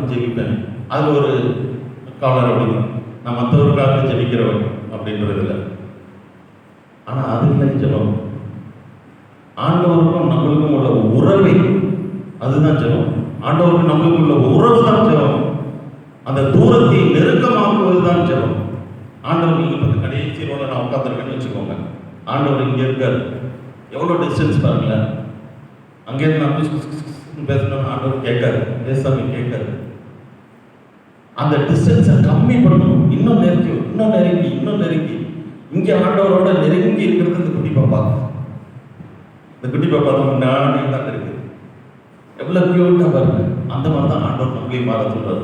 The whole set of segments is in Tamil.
மாட்டேங்க ஜெயிப்பேன். அது ஒரு காலர் அப்படின்னு நான் மற்றவருக்காக ஜெபிக்கிறவன் அப்படின்றதில்ல ஆனால் அது இல்லை ஜபம் ஆண்டவருக்கும் நம்மளுக்கும் உள்ள உறவை அதுதான் ஜபம் ஆண்டவருக்கும் நம்மளுக்கும் உள்ள உறவு தான் ஜபம் அந்த தூரத்தை நெருக்கமாக்குவது தான் ஜபம் ஆண்டவர் நீங்கள் இப்போ கடைசி ரோல நான் உட்காந்துருக்கேன்னு வச்சுக்கோங்க. ஆண்டவர் இங்கே இருக்கார். எவ்வளோ டிஸ்டன்ஸ் பாருங்களேன். அங்கேருந்து நான் பேசணும்னு ஆண்டவர் கேட்காரு. பேசாமல் கேட்காரு. அந்த டிஸ்டன்ஸை கம்மி பண்ணணும். இன்னும் நெருங்கி இன்னும் நெருங்கி இன்னும் நெருங்கி. இங்கே ஆண்டவரோட நெருங்கி இருக்கிறது இந்த குட்டி பாப்பா. இந்த குட்டி பாப்பா தான் முன்னாடி தான் இருக்கு எவ்வளோ கியூட்டா பாருங்க. அந்த மாதிரி தான் ஆண்டவர் நம்மளையும் மாற சொல்றாரு.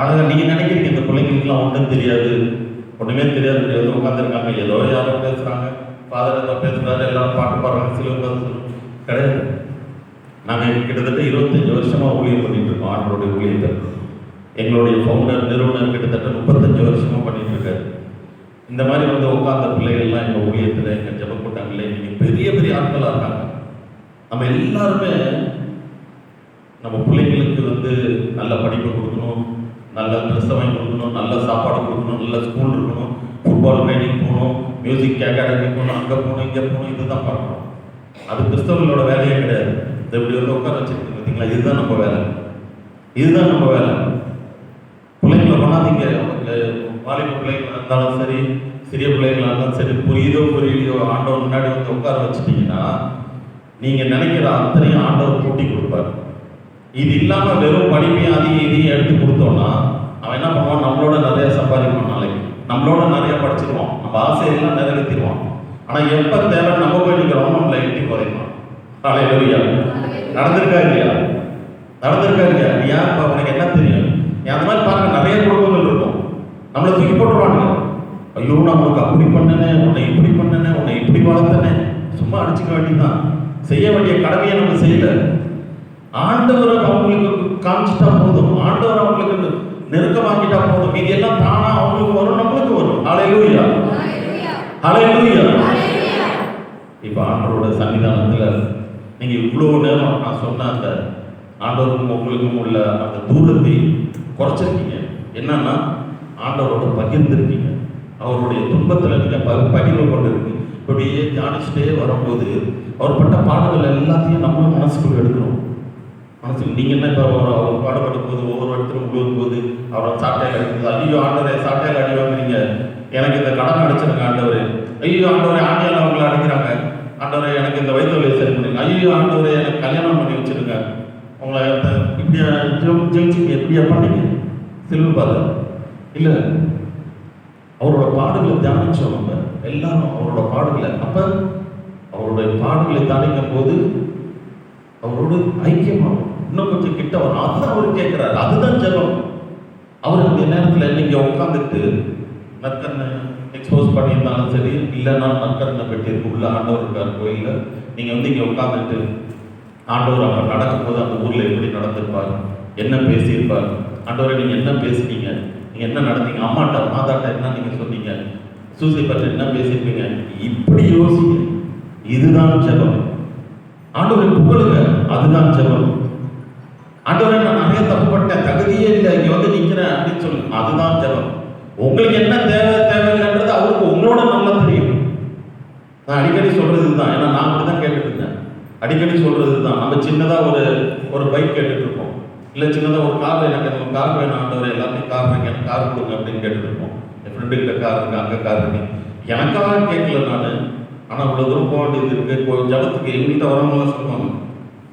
ஆனால் நீங்க நினைக்கிறீங்க இந்த பிள்ளைங்களுக்குலாம் ஒன்றும் தெரியாது. ஒன்றுமே தெரியாது. தெரியாது உட்காந்துருக்காங்க ஏதோ யாரோ பேசுகிறாங்க ஃபாதர் ஏதோ பேசுகிறாரு எல்லாரும் பாட்டு பாடுறாங்க. சில உட்காந்து கிடையாது. நாங்கள் கிட்டத்தட்ட இருபத்தஞ்சு வருஷமாக ஊழியம் பண்ணிட்டு இருக்கோம். ஆண்டவருடைய ஊழியத்தை. எங்களுடைய ஃபவுண்டர் நிறுவனர் கிட்டத்தட்ட முப்பத்தஞ்சு வருஷமாக பண்ணிட்டு இருக்காரு. இந்த மாதிரி வந்து உட்கார்ந்த பிள்ளைகள்லாம் எங்கள் ஊழியத்தில் எங்கள் ஜபக்கூட்டங்களில் இன்னைக்கு பெரிய பெரிய ஆட்களாக இருக்காங்க. நம்ம எல்லாருமே நம்ம பிள்ளைங்களுக்கு வந்து நல்ல படிப்பு கொடுக்கணும் நல்ல ட்ரெஸ் வாங்கி கொடுக்கணும் நல்ல சாப்பாடு கொடுக்கணும் நல்ல ஸ்கூல் இருக்கணும் ஃபுட்பால் ட்ரைனிங் போகணும் மியூசிக் அகாடமி போகணும் அங்கே போகணும் இங்கே போகணும் இதுதான் பார்க்கணும். அது கிறிஸ்தவர்களோட வேலையே கிடையாது. இந்த இப்படி வந்து உட்கார வச்சிருக்கு பார்த்தீங்களா இதுதான் நம்ம வேலை. இதுதான் நம்ம வேலை. பண்ணாதீங்க. வாலிப பிள்ளைங்களா இருந்தாலும் சரி சிறிய பிள்ளைங்களா இருந்தாலும் சரி புரியுதோ புரியலையோ ஆண்டவர் முன்னாடி வந்து உட்கார வச்சுட்டீங்கன்னா நீங்கள் நினைக்கிற அத்தனையும் ஆண்டவர் கூட்டி கொடுப்பார். இது இல்லாமல் வெறும் படிமையாதி அதையும் இதையும் எடுத்து கொடுத்தோம்னா அவன் என்ன பண்ணுவான்? நம்மளோட நிறைய சம்பாதிப்பான் நாளைக்கு. நம்மளோட நிறைய படிச்சிருவான். நம்ம ஆசையெல்லாம் நிறைவேற்றிடுவான். ஆனால் எப்போ தேவை? நம்ம போய் நிற்கிறோம் நம்மளை எட்டி குறைப்பான். காலையில நடந்திருக்கா இல்லையா? நடந்திருக்கா இல்லையா? நீ யார்? உனக்கு என்ன தெரியும்? அந்த மாதிரி பாருங்க நிறைய குடும்பங்கள் இருக்கும். நம்மளை தூக்கி போட்டுருவாங்க ஐயோ நான் உனக்கு அப்படி பண்ணனே உன்னை இப்படி பண்ணனே உன்னை இப்படி வளர்த்தனே. சும்மா அடிச்சுக்க வேண்டியதுதான். செய்ய வேண்டிய கடமையை நம்ம செய்யல. ஆண்டவரை அவங்களுக்கு காமிச்சிட்டா போதும். ஆண்டவர் அவங்களுக்கு நெருக்கமாக்கிட்டா போதும். இது எல்லாம் தானா அவங்களுக்கு வரும் நம்மளுக்கு வரும். அலையூயா அலையூயா இப்போ ஆண்டவரோட சன்னிதானத்தில் நீங்கள் இவ்வளோ நேரம் நான் சொன்ன அந்த ஆண்டவருக்கும் உங்களுக்கும் உள்ள அந்த தூரத்தை குறைச்சிருக்கீங்க. என்னன்னா ஆண்டவரோட பகிர்ந்துருக்கீங்க. அவருடைய துன்பத்தில் நீங்கள் ப பகிர்வு கொண்டிருக்கீங்க. இப்படியே தியானிச்சுட்டே வரும்போது அவர் பட்ட பாடல்கள் எல்லாத்தையும் நம்ம மனசுக்குள்ள எடுக்கணும் மனசுக்கு நீங்கள் என்ன இப்போ அவர் அவர் பாடுபடும் போது ஒவ்வொரு இடத்துலையும் விழுவும் போது அவரை சாட்டையில் அடிக்கிறது ஐயோ ஆண்டவரை சாட்டையில் அடி வாங்குறீங்க எனக்கு இந்த கடன் அடிச்சிருங்க ஆண்டவர். ஐயோ ஆண்டவரை ஆண்டியால் அவங்கள அடிக்கிறாங்க. ஆண்டவரை எனக்கு இந்த வயிற்று வலி சரி பண்ணுங்க. ஐயோ ஆண்டவரை எனக்கு கல்யாணம் பண்ணி வச்சிருங்க. உங்களை இந்த- இப்படியா ஜெயிச்சிங்க எப்படியா பண்ணீங்க. திரும்பி பாதம் இல்லை அவரோட பாடுகளை தியானிச்சோம் நம்ம. எல்லாரும் அவரோட பாடுகளை. அப்போ அவருடைய பாடுகளை தியானிக்கும் போது அவரோடு ஐக்கியமாகும். இன்னும் கொஞ்சம் கிட்ட வரும். அதுதான் அவர் கேட்கிறாரு அதுதான் ஜெபம். அவர் அந்த நேரத்தில் நீங்க உட்காந்துட்டு நற்கண்ணை எக்ஸ்போஸ் பண்ணியிருந்தாலும் சரி இல்லைன்னா நற்கண்ணை பெட்டியிருக்கு உள்ள ஆண்டவர் இருக்கார் கோயிலில் நீங்கள் வந்து இங்கே உட்காந்துட்டு ஆண்டவர் அப்ப நடக்கும்போது அந்த ஊரில் எப்படி நடந்திருப்பார்? என்ன பேசியிருப்பார்? ஆண்டவரை நீங்கள் என்ன பேசுனீங்க? நீங்கள் என்ன நடந்தீங்க? அம்மாட்ட மாதாட்ட என்ன நீங்கள் சொன்னீங்க? சூசை பற்றி என்ன பேசியிருப்பீங்க? இப்படி யோசிங்க. இதுதான் ஜெபம் ஆண்டவரை புகழுங்க. அதுதான் ஜபம் ஆண்டவரை நான் நிறைய தப்பு பண்ணேன் தகுதியே இல்லை. இங்கே வந்து நிற்கிறேன் அப்படின்னு சொல்லுங்க அதுதான் ஜெபம் உங்களுக்கு என்ன தேவை தேவையில்லைன்றது அவருக்கு உங்களோட நல்லா தெரியும். நான் அடிக்கடி சொல்றது தான் ஏன்னா நான் அப்படி தான் கேட்டுட்டு இருந்தேன். அடிக்கடி சொல்றது தான் நம்ம சின்னதாக ஒரு ஒரு பைக் கேட்டுட்டு இருக்கோம் இல்லை சின்னதாக ஒரு கார் எனக்கு எனக்கு கார் வேணும் ஆண்டவர் எல்லாத்தையும் கார் இருக்கு எனக்கு கார் கொடுங்க அப்படின்னு கேட்டுட்டு என் ஃப்ரெண்டு கிட்ட கார் இருக்கு அங்கே கார் இருக்கு. எனக்காக கேட்கல நான். ஆனால் இவ்வளோ தூரம் போக வேண்டியது இருக்கு. இப்போ ஜபத்துக்கு எங்கிட்ட வரவங்களாம் சொல்லுவாங்க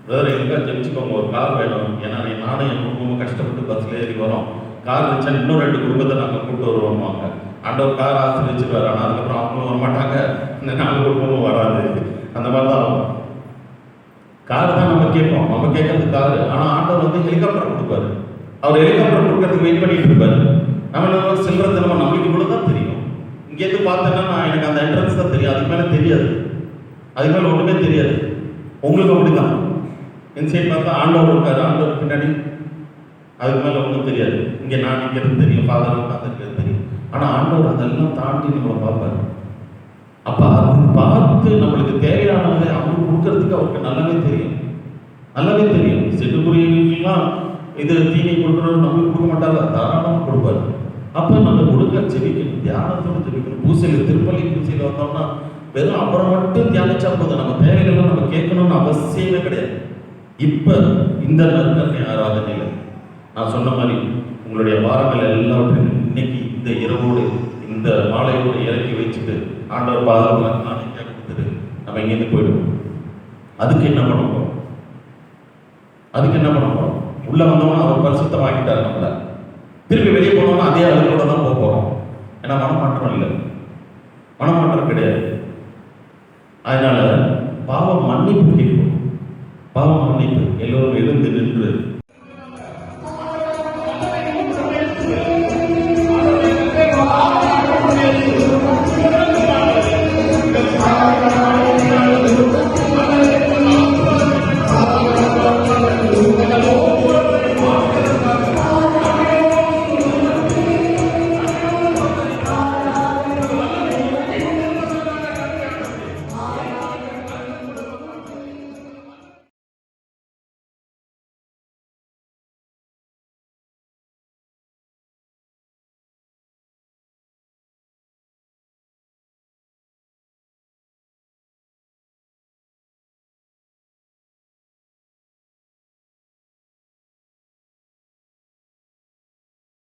பிரதர் எங்கே ஜெபிச்சுக்கோங்க ஒரு கார் வேணும். ஏன்னா நானும் என் குடும்பமும் கஷ்டப்பட்டு பஸ்ல ஏறி வரோம். கார் வச்சா இன்னும் ரெண்டு குடும்பத்தை நாங்கள் கூட்டு வருவோம்வாங்க ஆண்டவர் கார் ஆசிரியச்சிருவாரு ஆனால் அதுக்கப்புறம் அவங்களும் வர மாட்டாங்க இந்த நான் குடும்பமும் வராது அந்த மாதிரி தான் ஆகும் கார் தான் நம்ம கேட்போம் நம்ம கேட்கறது ஆனால் ஆண்டவர் வந்து ஹெலிகாப்டர் கொடுப்பாரு. அவர் ஹெலிகாப்டர் கொடுக்கறதுக்கு வெயிட் பண்ணிட்டு இருப்பாரு. நம்ம என்ன நம்ம தினமும் நம்மளுக்கு இவ்வளோ தான் தெரியும். இங்கேருந்து பார்த்தேன்னா நான் எனக்கு அந்த என்ட்ரன்ஸ் தான் தெரியும். அதுக்கு மேலே தெரியாது. அதுக்கு மேலே ஒன்றுமே தெரியாது. உங்களுக்கு அப்படிதான் இந்த சைடு பார்த்தா ஆண்டவர் இருக்காரு. ஆண்டவர் பின்னாடி. அதுக்கு மேலே ஒன்றும் தெரியாது. இங்கே நான் நிற்கிறது தெரியும். ஃபாதர் உட்காந்துருக்கிறது தெரியும். ஆனால் ஆண்டவர் அதெல்லாம் தாண்டி நம்மளை பார்ப்பாரு. அப்போ அது பார்த்து பார்த்து நம்மளுக்கு தேவையானதை அவருக்கு கொடுக்கறதுக்கு அவருக்கு நல்லாவே தெரியும். நல்லாவே தெரியும். சிட்டுக்குருவிகளுக்கெல்லாம் இது தீனி கொடுக்கணும் நம்மளுக்கு கொடுக்க மாட்டாங்க. தாராளமாக கொடுப்பாரு. அப்போ நம்ம கொடுக்க செவிக்கணும் தியானத்தோடு ஜெபிக்கணும் பூசையில் திருப்பள்ளி பூசையில் வந்தோம்னா வெறும் அப்புறம் மட்டும் தியானிச்சா போதும். நம்ம தேவைகள்லாம் நம்ம கேட்கணும்னு அவசியமே கிடையாது. இப்போ இந்த நற்கரணை ஆராதனையில் நான் சொன்ன மாதிரி உங்களுடைய வாரங்கள் எல்லாவற்றையும் இன்னைக்கு இந்த இரவோடு இந்த மாலையோடு இறக்கி வச்சுட்டு ஆண்டவர் பாதத்தில் நான் கொடுத்துட்டு நம்ம இங்கேருந்து போயிடுவோம். அதுக்கு என்ன பண்ணுவோம் அதுக்கு என்ன பண்ண போகிறோம் உள்ளே வந்தோம்னா அவர் பரிசுத்தமாக்கிட்டார் நம்மள. திருப்பி வெளியே போனோம்னா அதே அளவுக்கூட தான் போக போகிறோம் ஏன்னா மனமாற்றம் இல்லை. மனமாற்றம் கிடையாது. அதனால பாவம் மன்னிப்பு கேட்கும் பாவம் மன்னிப்பு. எல்லோரும் எழுந்து